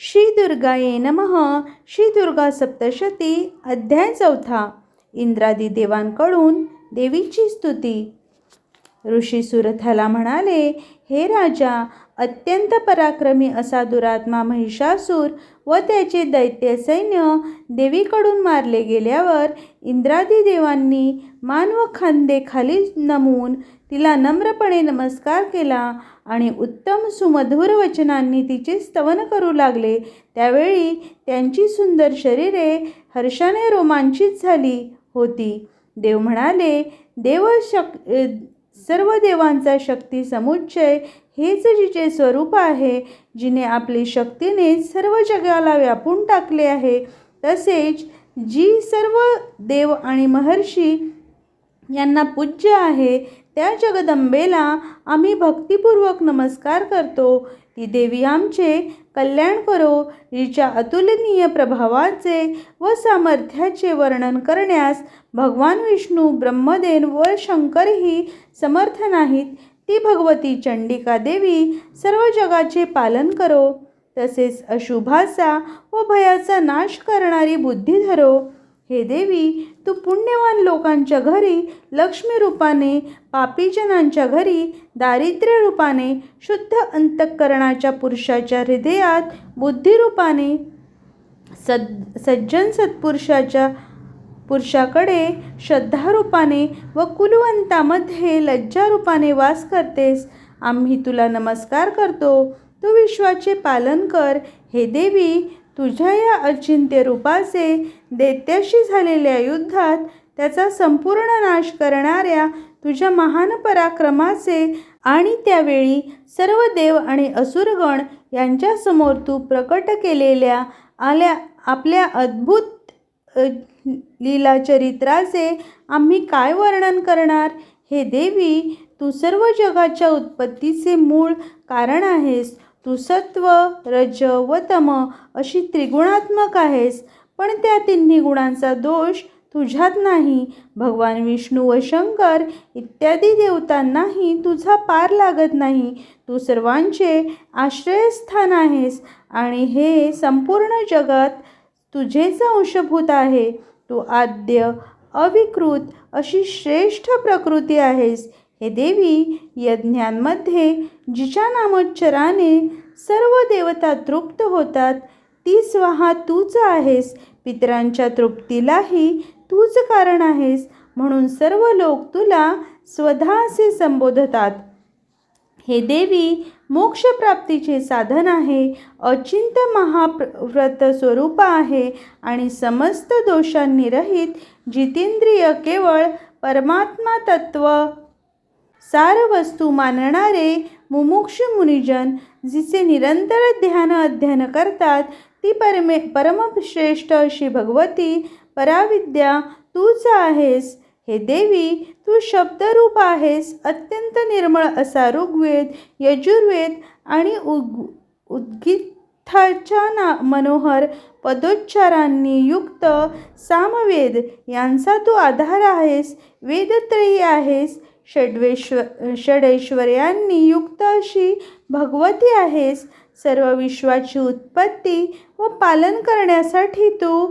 श्री दुर्गाये नमः. श्री दुर्गा सप्तशती अध्याय चौथा. इंद्रादी देवांकडून देवीची स्तुती. ऋषी सुरथाला म्हणाले हे राजा अत्यंत पराक्रमी असा दुरात्मा महिषासूर व त्याचे दैत्य सैन्य देवीकडून मारले गेल्यावर इंद्रादी देवांनी मान व खांदे खाली नमून तिला नम्रपणे नमस्कार केला आणि उत्तम सुमधुर वचनांनी तिचे स्तवन करू लागले. त्यावेळी त्यांची सुंदर शरीरे हर्षाने रोमांचित झाली होती. देव म्हणाले देव शक सर्व देवांचा शक्ती समुच्चय हेच जिचे स्वरूप आहे जिने आपली शक्तीने सर्व जगाला व्यापून टाकले आहे. तसेच जी सर्व देव आणि महर्षी यांना पूज्य आहे त्या जगदंबेला आम्ही भक्तिपूर्वक नमस्कार करतो. ती देवी आमचे कल्याण करो हिच्या अतुलनीय प्रभावाचे व सामर्थ्याचे वर्णन करण्यास भगवान विष्णू ब्रह्मदेव व शंकरही समर्थ नाहीत. ती भगवती चंडिका देवी सर्व जगाचे पालन करो. तसेच अशुभाचा व भयाचा नाश करणारी बुद्धी धरो. हे देवी तू पुण्यवान लोकांच्या घरी लक्ष्मी रूपाने पापीजनांच्या घरी दारिद्र्य रूपाने शुद्ध अंतःकरणाच्या पुरुषाच्या हृदयात बुद्धिरूपाने सद सज्जन सत्पुरुषाच्या पुरुषाकडे श्रद्धारूपाने व कुलवंतामध्ये लज्जारूपाने वास करतेस. आम्ही तुला नमस्कार करतो. तू विश्वाचे पालन कर. हे देवी तुझ्या या अचिंत्य रूपाचे दैत्याशी झालेल्या युद्धात त्याचा संपूर्ण नाश करणाऱ्या तुझ्या महान पराक्रमाचे आणि त्यावेळी सर्व देव आणि असुरगण यांच्यासमोर तू प्रकट केलेल्या आल्या आपल्या अद्भुत लीला चरित्राचे आम्ही काय वर्णन करणार? हे देवी तू सर्व जगाच्या उत्पत्तीचे मूळ कारण आहेस. तू सत्व रज व तम अशी त्रिगुणात्मक आहेस पण त्या तिन्ही गुणांचा दोष तुझ्यात नाही. भगवान विष्णू व शंकर इत्यादी देवतांनाही तुझा पार लागत नाही. तू सर्वांचे आश्रयस्थान आहेस आणि हे संपूर्ण जगात तुझेच अंशभूत आहे. तू आद्य अविकृत अशी श्रेष्ठ प्रकृती आहेस. हे देवी यज्ञांमध्ये जिच्या नामोच्चराने सर्व देवता तृप्त होतात. ती स्वहा तूच आहेस. पितरांच्या तृप्तीलाही तूच कारण आहेस. म्हणून सर्व लोक तुला स्वधा असे संबोधतात. हे देवी मोक्षप्राप्तीचे साधन आहे. अचिंत महाव्रत स्वरूप आहे आणि समस्त दोषांनी रहित जितेंद्रिय केवळ परमात्मा तत्व सार वस्तू मानणारे मुमुक्ष मुनिजन जिचे निरंतर ध्यान अध्ययन करतात ती परमे परमश्रेष्ठ अशी भगवती पराविद्या तूच आहेस. हे देवी तू शब्दरूप आहेस अत्यंत निर्मळ असा ऋग्वेद यजुर्वेद आणि उग उद्गीताच्या ना मनोहर पदोच्चारांनी युक्त सामवेद यांचा तू आधार आहेस वेदत्रयी आहेस षडवेश्वर षडेश्वर्यांनी युक्त अशी भगवती आहेस. सर्व विश्वाची उत्पत्ती व पालन करण्यासाठी तू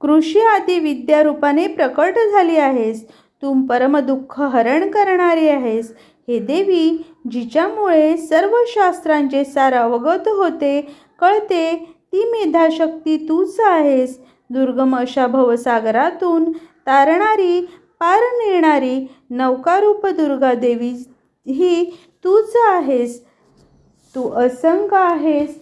कृषी आदी विद्यारूपाने प्रकट झाली आहेस. तू परमदुःख हरण करणारी आहेस. हे देवी जिच्यामुळे सर्व शास्त्रांचे सार अवगत होते कळते ती मेधाशक्ती तूच आहेस. दुर्गम अशा भवसागरातून तारणारी पार नेणारी नौकारूप दुर्गा देवी ही तूच आहेस. तू असंख्य आहेस.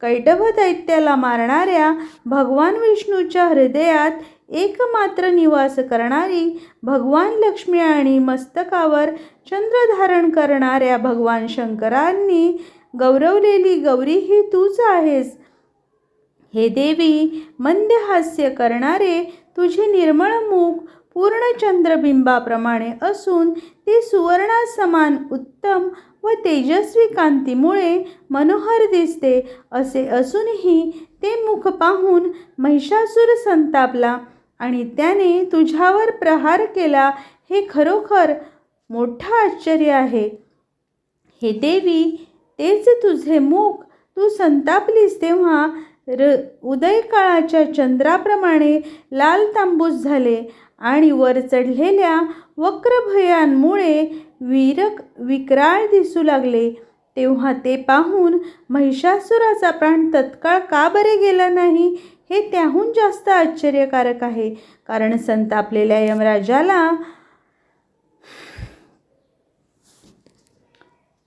कैटभ दैत्याला मारणाऱ्या भगवान विष्णूच्या हृदयात एकमात्र निवास करणारी भगवान लक्ष्मी आणि मस्तकावर चंद्र धारण करणाऱ्या भगवान शंकरांनी गौरवलेली गौरी ही तूच आहेस. हे देवी मंद हास्य करणारे तुझे निर्मळ मुख पूर्ण चंद्रबिंबाप्रमाणे असून ते सुवर्णासमान उत्तम व तेजस्वी कांतीमुळे मनोहर दिसते असे असूनही ते मुख पाहून महिषासूर संतापला आणि त्याने तुझ्यावर प्रहार केला हे खरोखर मोठं आश्चर्य आहे. हे देवी तेच तुझे मुख तू तू संतापलीस तेव्हा र उदयकाळाच्या चंद्राप्रमाणे लाल तांबूस झाले आणि वर चढलेल्या वक्रभयांमुळे वीरक विक्राळ दिसू लागले. तेव्हा ते पाहून महिषासुराचा प्राण तत्काळ का बरे गेला नाही हे त्याहून जास्त आश्चर्यकारक आहे. कारण संतापलेल्या यमराजाला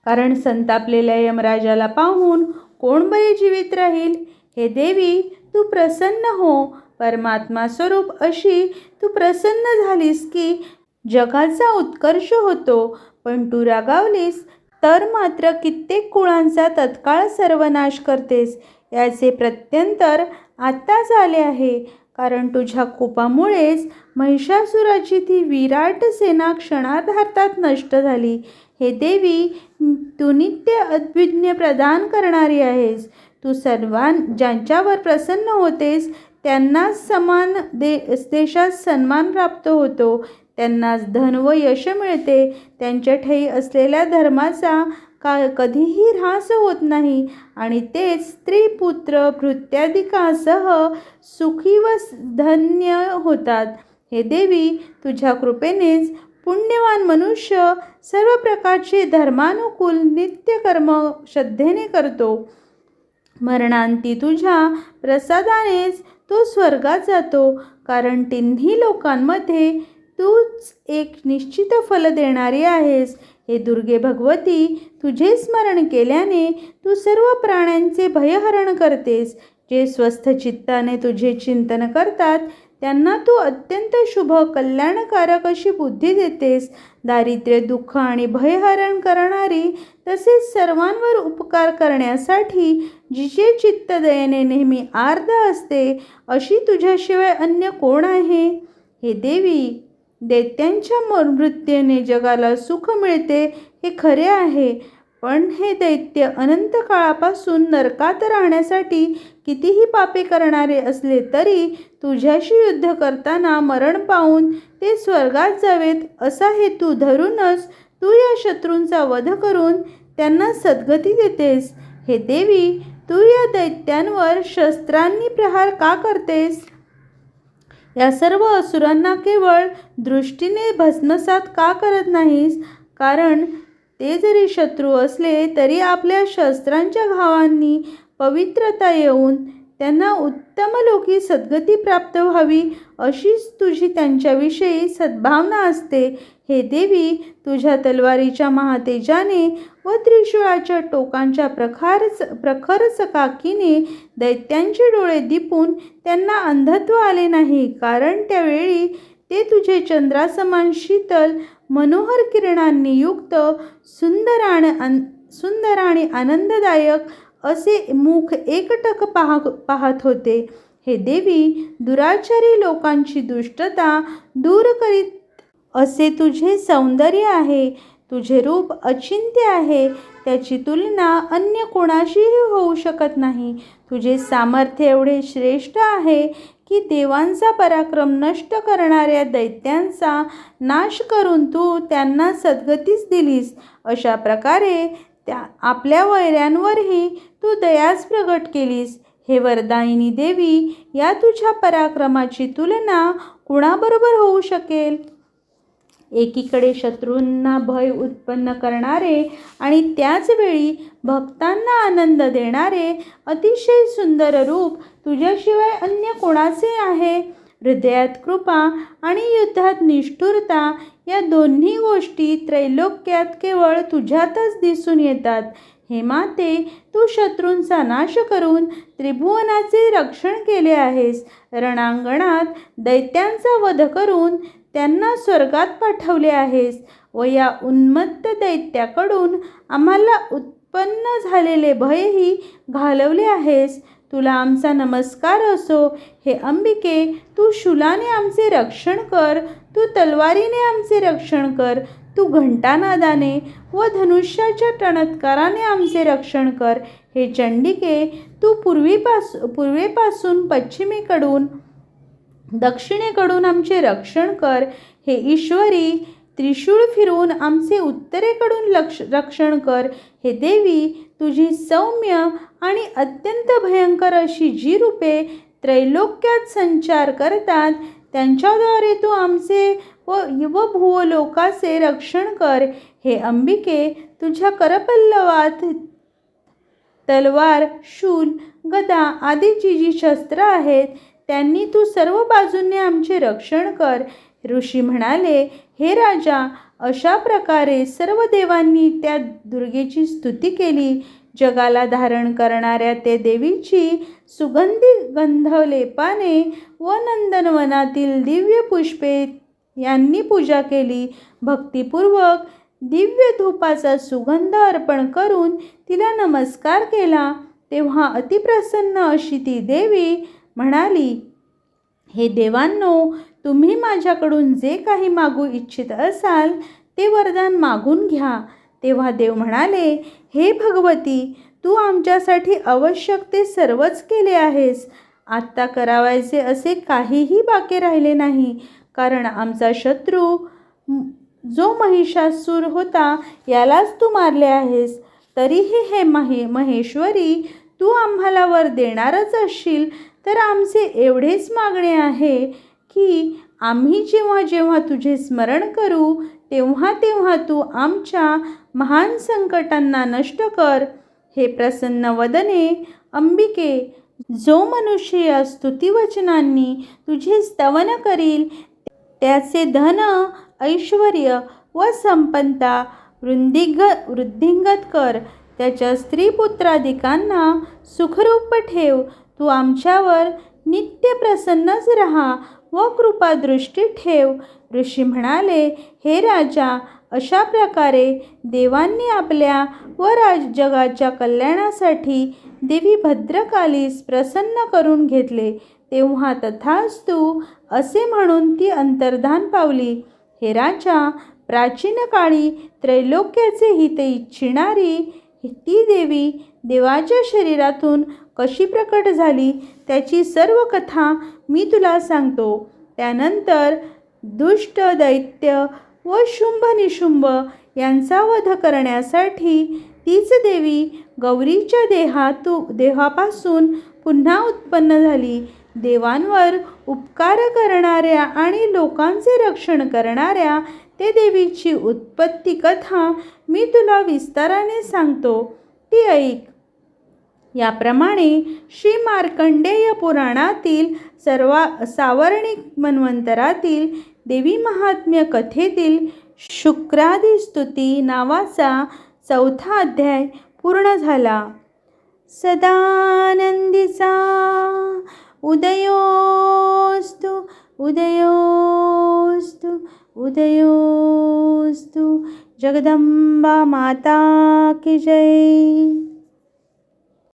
कारण संतापलेल्या यमराजाला पाहून कोण बरे जीवित राहील? हे देवी तू प्रसन्न हो. परमात्मा स्वरूप अशी तू प्रसन्न झालीस की जगाचा उत्कर्ष होतो पण तू रागावलीस तर मात्र कित्येक कुळांचा तत्काळ सर्वनाश करतेस. याचे प्रत्यंतर आत्ताच आले आहे. कारण तुझ्या कोपामुळेच महिषासुराची ती विराट सेना क्षणार्धात नष्ट झाली. हे देवी तू नित्य अद्विज्ञ प्रदान करणारी आहेस. तू सर्वां ज्यांच्यावर प्रसन्न होतेस त्यांनाच समान दे देशात सन्मान प्राप्त होतो. त्यांनाच धन व यश मिळते. त्यांच्या ठायी असलेल्या धर्माचा का कधीही ऱ्हास होत नाही. आणि तेच स्त्री पुत्र भृत्याधिकासह सुखी व धन्य होतात. हे देवी तुझ्या कृपेनेच पुण्यवान मनुष्य सर्व प्रकारचे धर्मानुकूल नित्यकर्म श्रद्धेने करतो. मरणांती तुझ्या प्रसादानेच तो स्वर्गात जातो. कारण तिन्ही लोकांमध्ये तूच एक निश्चित फल देणारी आहेस. हे दुर्गे भगवती तुझे स्मरण केल्याने तू सर्व प्राण्यांचे भयहरण करतेस. जे स्वस्थ चित्ताने तुझे चिंतन करतात त्यांना तू अत्यंत शुभ कल्याणकारक अशी बुद्धी देतेस. दारिद्र्य दुःख आणि भयहरण करणारी तसेच सर्वांवर उपकार करण्यासाठी जिचे चित्तदयेने नेहमी आर्द असते अशी तुझ्याशिवाय अन्य कोण आहे? हे देवी दैत्यांच्या म- मृत्यूने जगाला सुख मिळते हे खरे आहे. पण हे दैत्य अनंत काळापासून नरकात राहण्यासाठी कितीही पापे करणारे असले तरी तुझ्याशी युद्ध करताना मरण पावून ते स्वर्गात जावेत असा हेतू धरूनच तू या शत्रूंचा वध करून त्यांना सद्गती देतेस. हे देवी तू या दैत्यांवर शस्त्रांनी प्रहार का करतेस? या सर्व असुरांना केवळ दृष्टीने भस्मसात का करत नाहीस? कारण ते जरी शत्रू असले तरी आपल्या शस्त्रांच्या घावांनी पवित्रता येऊन त्यांना उत्तम लोकी सद्गती प्राप्त व्हावी अशीच तुझी त्यांच्याविषयी सद्भावना असते. हे देवी तुझ्या तलवारीच्या महातेजाने व त्रिशूळाच्या टोकांच्या प्रखार प्रखर चकाकीने दैत्यांचे डोळे दिपून त्यांना अंधत्व आले नाही. कारण त्यावेळी ते तुझे चंद्रासमान शीतल मनोहर किरणांनी युक्त सुंदर आणि अन सुंदर आणि आनंददायक असे मुख एकटक पाह पाहत होते. हे देवी दुराचारी लोकांची दुष्टता दूर करीत असे तुझे सौंदर्य आहे तुझे रूप अचिंत्य आहे त्याची तुलना अन्य कोणाशीही होऊ शकत नाही. तुझे सामर्थ्य एवढे श्रेष्ठ आहे की देवांचा पराक्रम नष्ट करणाऱ्या दैत्यांचा नाश करून तू त्यांना सद्गतीच दिलीस. अशा प्रकारे त्या आपल्या वैऱ्यांवरही तू दयाच प्रगट केलीस. हे वरदायिनी देवी या तुझ्या पराक्रमाची तुलना कुणाबरोबर होऊ शकेल? एकीकडे शत्रूंना भय उत्पन्न करणारे आणि त्याचवेळी भक्तांना आनंद देणारे अतिशय सुंदर रूप तुझ्याशिवाय अन्य कोणाचे आहे? हृदयात कृपा आणि युद्धात निष्ठुरता या दोन्ही गोष्टी त्रैलोक्यात केवळ तुझ्यातच दिसून येतात. हे माते तू शत्रूंचा नाश करून त्रिभुवनाचे रक्षण केले आहेस. रणांगणात दैत्यांचा वध करून त्यांना स्वर्गात पाठवले आहेस व या उन्मत्त दैत्याकडून आम्हाला उत्पन्न झालेले भयही घालवले आहेस. तुला आमचा नमस्कार असो. हे अंबिके तू शूलाने आमचे रक्षण कर. तू तलवारीने आमचे रक्षण कर. तू घंटानादाने व धनुष्याच्या टणत्काराने आमचे रक्षण कर. हे चंडिके तू पूर्वीपास पूर्वेपासून पश्चिमेकडून दक्षिणेकडून आमचे रक्षण कर. हे ईश्वरी त्रिशूळ फिरवून आमचे उत्तरेकडून लक्ष रक्षण कर. हे देवी तुझी सौम्य आणि अत्यंत भयंकर अशी जी रूपे त्रैलोक्यात संचार करतात त्यांच्याद्वारे तू आमचे व व भूलोकाचे रक्षण कर. हे अंबिके तुझ्या करपल्लवात तलवार शूल गदा आदीची जी शस्त्र आहेत त्यांनी तू सर्व बाजूंनी आमचे रक्षण कर. ऋषी म्हणाले हे राजा अशा प्रकारे सर्व देवांनी त्या दुर्गेची स्तुती केली. जगाला धारण करणाऱ्या ते देवीची सुगंधी गंधलेपाने व नंदनवनातील दिव्य पुष्पे यांनी पूजा केली. भक्तिपूर्वक दिव्य धूपाचा सुगंध अर्पण करून तिला नमस्कार केला. तेव्हा अतिप्रसन्न अशी ती देवी म्हणाली हे देवांनो तुम्ही माझ्याकडून जे काही मागू इच्छित असाल ते वरदान मागून घ्या. तेव्हा देव म्हणाले हे भगवती तू आमच्यासाठी आवश्यक ते सर्वच केले आहेस. आत्ता करावायचे असे काहीही बाकी राहिले नाही कारण आमचा शत्रू जो महिषासूर होता यालाच तू मारले आहेस. तरीही हे महे महेश्वरी तू आम्हाला वर देणारच असशील तर आमचे एवढेच मागणे आहे की आम्ही जेव्हा जेव्हा तुझे स्मरण करू तेव्हा तेव्हा तू आमच्या महान संकटांना नष्ट कर. हे प्रसन्न वदने अंबिके जो मनुष्य या स्तुतिवचनांनी तुझे स्तवन करील त्याचे धन ऐश्वर व संपन्नता वृंदिग वृद्धिंगत कर. त्याच्या स्त्रीपुत्राधिकांना सुखरूप ठेव. तू आमच्यावर नित्य प्रसन्नच राहा व कृपादृष्टी ठेव. ऋषी म्हणाले हे राजा अशा प्रकारे देवांनी आपल्या व राज जगाच्या कल्याणासाठी देवी भद्रकालीस प्रसन्न करून घेतले. तेव्हा तथास्तु असे म्हणून ती अंतर्धान पावली. हे राजा प्राचीन काळी त्रैलोक्याचे हित इच्छिणारी ती देवी देवाच्या शरीरातून कशी प्रकट झाली त्याची सर्व कथा मी तुला सांगतो. त्यानंतर दुष्ट दैत्य व शुंभ निशुंभ यांचा वध करण्यासाठी तीच देवी गौरीच्या देहातू देहापासून पुन्हा उत्पन्न झाली. देवांवर उपकार करणाऱ्या आणि लोकांचे रक्षण करणाऱ्या ते देवीची उत्पत्ती कथा मी तुला विस्ताराने सांगतो. ती ऐक. याप्रमाणे श्री मार्कंडेय पुराणातील सर्वा सावर्णिक मन्वंतरातील देवी महात्म्य कथेतील शुक्रादी स्तुती नावाचा चौथा अध्याय पूर्ण झाला. सदानंदीचा उदयोस्तु उदयोस्तु उदयोस्तु जगदंबा माता की जय।